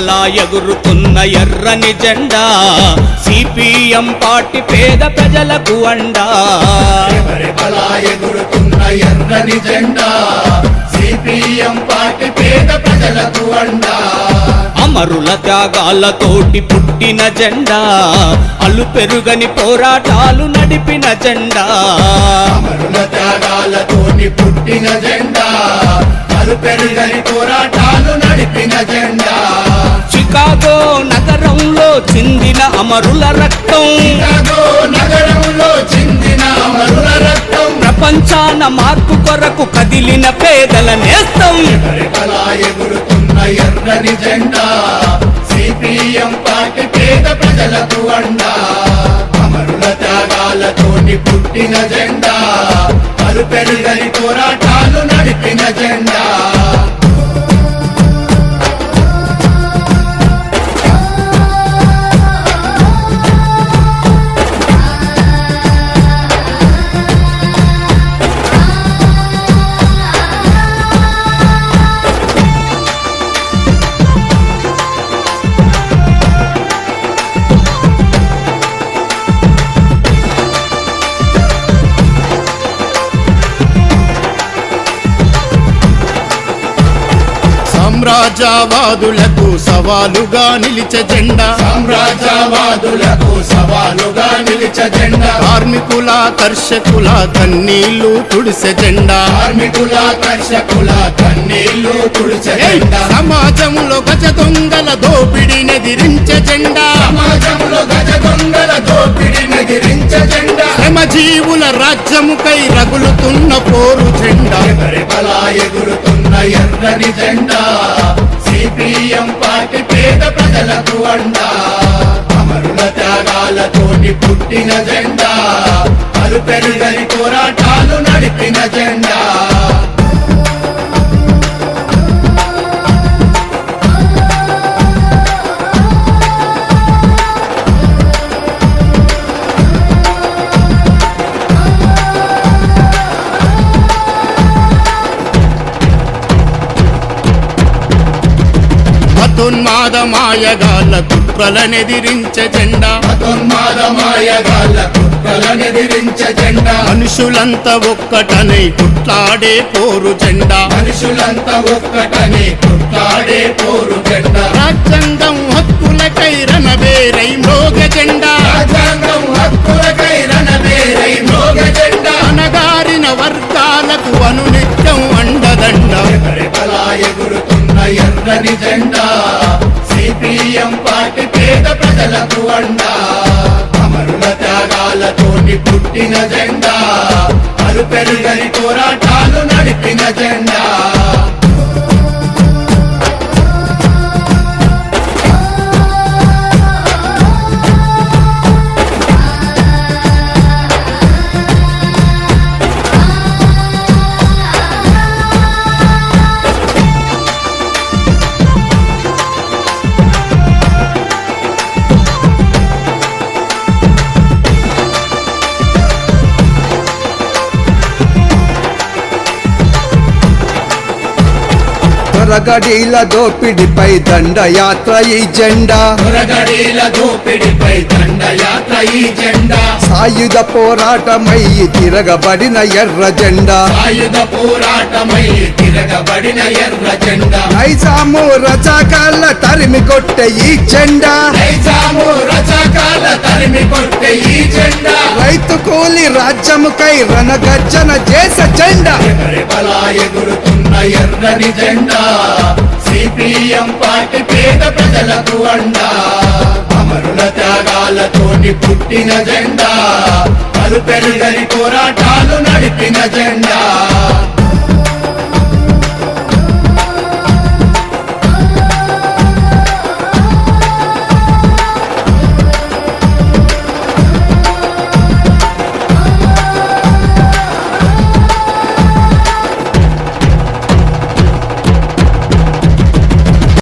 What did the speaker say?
రెపరెపలా ఎగురుతున్న ఎర్రని జెండా CPM party పేద ప్రజలకు అండా. ఎగురుతున్న ఎర్రని జెండా సిపిఎం పార్టీ పేద ప్రజలకు అండా. అమరుల త్యాగాలతోటి పుట్టిన జెండా అలు పెరుగని పోరాటాలు నడిపిన జెండా. అమరుల త్యాగాలతోని పుట్టిన జెండా అలు పెరుగని పోరాటాలు చిందిన అమరుల రక్తం. చికాగో నగరంలో చిందిన అమరుల రక్తం. ప్రపంచాన మార్పు కొరకు కదిలిన పేదల నేస్తం. ఎర్రని జెండా సిపిఎం పార్టీ పేద ప్రజలకు అండా. అమరుల త్యాగాలతోని పుట్టిన జెండా అలు పెరుగని పోరాటాలు సామ్రాజ్యవాదులకు సవాలుగా నిలిచే జెండా. సామ్రాజ్యవాదులకు సవాలుగా నిలిచ జెండా. కార్మికుల కర్షకుల కన్నీళ్ళు తుడిసె జెండా. కార్మికుల కర్షకుల కన్నీళ్ళు తుడిచే జెండా. సమాజంలో గజ దొంగల దోపిడిని ఎదిరించే జెండా. సమాజంలో గజ దొంగల దోపిడిని ఎదిరించే జెండా. జీవుల రాజ్యముకై రగులుతున్న పోరు జెండా. ఎగురుతున్న ఎర్రని జెండా. సిపిఎం పార్టీ పేద ప్రజలకు అండా. అమరుల త్యాగాలతోటి పుట్టిన జెండా. అలు పెరుగని పోరాటాలు నడిపిన జెండా. మతోన్మాద మాయగాళ్ళ కుట్రలనెదిరించే జెండా. మతోన్మాదమాయగాళ్ళ కుట్రలనెదిరించే జెండా. మనుషులంతా ఒక్కటనై కుట్లాడే పోరు జెండా. మనుషులంతా ఒక్కటని కుట్టాడే పోరు జెండా. రాజ్యాంగం హక్కులకై రణబేరై మోగ జెండా. రాజ్యాంగం హక్కులకై రణబేరై మోగ జెండా. అనగారిన వర్గాలకు అనునిత్యం అండదండ. రెపరెపలా ఎగురుతున్న జెండా. సిపిఎం పార్టీ పేద ప్రజలకు అండ. అమరుల త్యాగాలతోటి పుట్టిన జెండా. అలు పెరుగని పోరాటాలు నడిపిన జెండా. త్వరగడీల దోపిడిపై దండయాత్ర ఈ జెండా. దొరగడీల దోపిడిపై దండయాత్ర ఈ జెండా. సాయుధ పోరాటమై తిరగబడిన ఎర్ర జెండా. ఆయుధ పోరాటమై తిరగబడిన ఎర్ర జెండా. నైజాము రజాకాళ్ళ తరిమి కొట్టే ఈ జెండా. నైజాము రచకాల తరిమి కొట్టే ఈ జెండా. రైతు కూలి రాజ్యముకై రణగర్జన చేస జెండా. ఎగురుతున్న ఎర్రని జెండా. సిపిఎం పార్టీ పేద ప్రజలకు అండా. అమరుల త్యాగాలతోటి పుట్టిన జెండా. పలు పెరుగని పోరాటాలు నడిపిన జెండా.